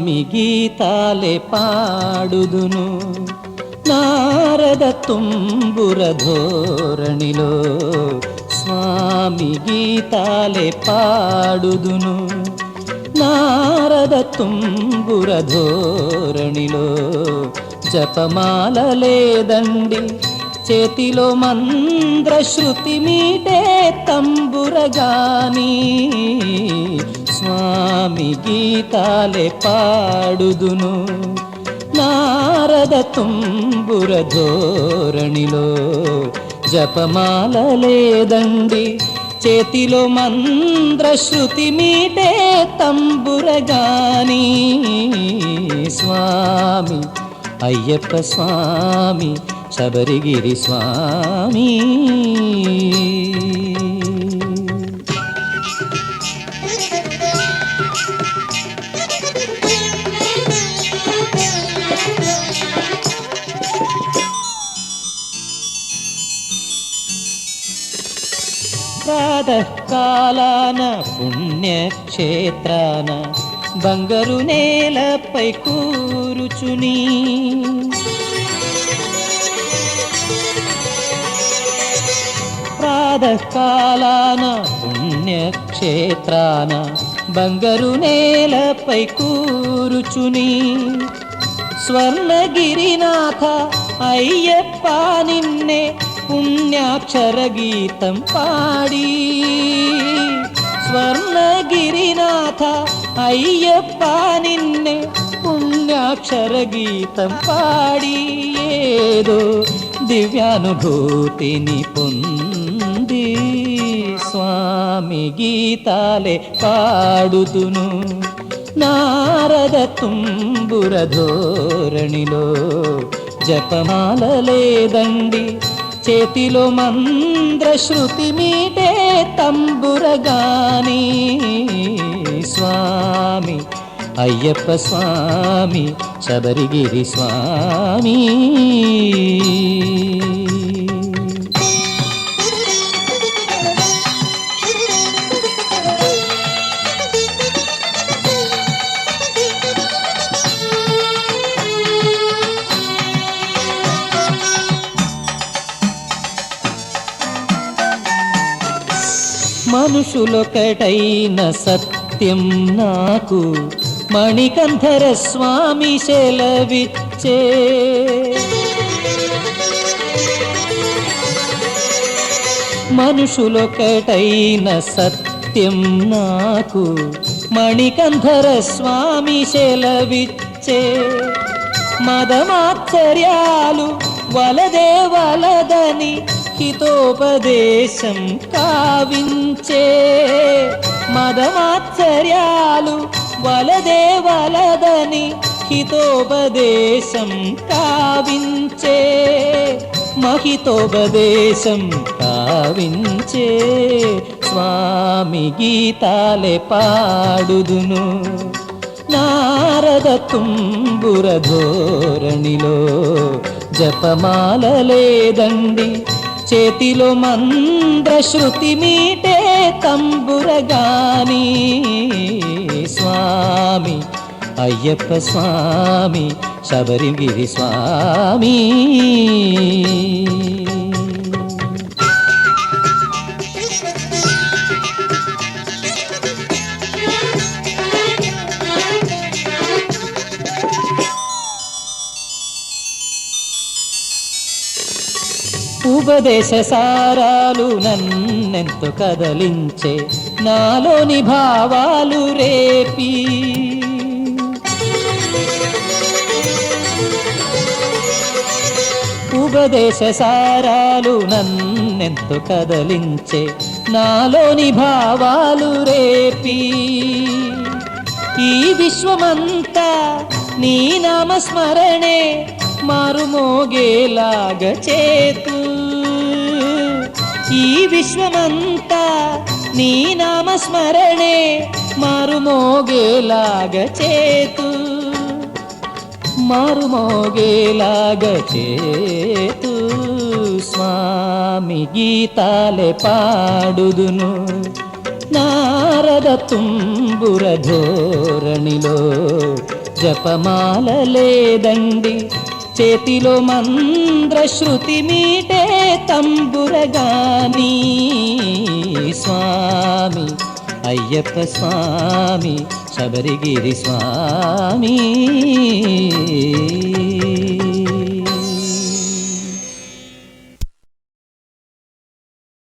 స్వామి గీతాలే పాడుదును. నారద తుంబుర ధోరణిలో స్వామి గీతాలే పాడుదును. నారద తుంబుర ధోరణిలో జపమాల లేదండి. చేతిలో మంద్రశ్రుతి మీటే తంబురగాని స్వామి గీతాలే పాడుదును. నారద తుంబుర ధోరణిలో జపమాల లేదండి. చేతిలో మంద్ర శృతి మీటే తంబురగాని స్వామి అయ్యప్ప స్వామి శబరిగిరి స్వామి. ప్రాతకాలాన పుణ్యక్షేత్రాన బంగారు నేలపై కూరుచుని. ప్రాతకాలాన పుణ్యక్షేత్రాన బంగారు నేలపై కూరుచుని. స్వర్ణగిరినాథ అయ్యప్ప నిన్నే పుణ్యాక్షర గీతం పాడి. స్వర్ణగిరినాథ అయ్యప్ప నిన్నే పుణ్యాక్షర గీతం పాడి. ఏదో దివ్యానుభూతిని పొంది స్వామి గీతాలే పాడుతును. నారద తుంబుర ధోరణిలో జపమాల లేదండి. చేతిలో మంద్రశ్రుతి మీటే తంబురగాని. స్వామి అయ్యప్ప స్వామి శబరిగిరి స్వామి. మనుషులొకటైన సత్యం నాకు మణికంధర స్వామి సెలవిచ్చే మనుషులొకటైన సత్యం నాకు మణికంధర స్వామి సెలవిచ్చే మదమాశ్చర్యాలు వలదే వలదని హితోపదేశం కావించే మదమాశ్చర్యాలు వలదే వలదని హితోపదేశం కావించే మహితోపదేశం కావించే స్వామి గీతాలే పాడుదును. నారద తుంబుర ధోరణిలో జపమాల లేదండి చేతిలో మంద్ర మీటే తంబురగాని స్వామి అయ్యప్ప స్వామి శబరిగిరి స్వామి. ఉపదేశ సారాలు నన్నెంతో కదలించే నాలోని భావాలు రేపి. ఉపదేశ సారాలు నన్నెంతో కదలించే నాలోని భావాలు రేపి. ఈ విశ్వమంతా నీ నామస్మరణే మారుమోగేలాగ చేతు. ఈ విశ్వమంతా నీ నామస్మరణే మారుమోగేలాగ చేతు. మారుమోగేలాగ చేతు. స్వామి గీతాలే పాడుదును. నారద తుంబుర ధోరణిలో జపమాల లేదండి. చేతిలో మంద్ర శృతి మీటే తంబురగాని స్వామి అయ్యప్ప స్వామి శబరిగిరి స్వామి.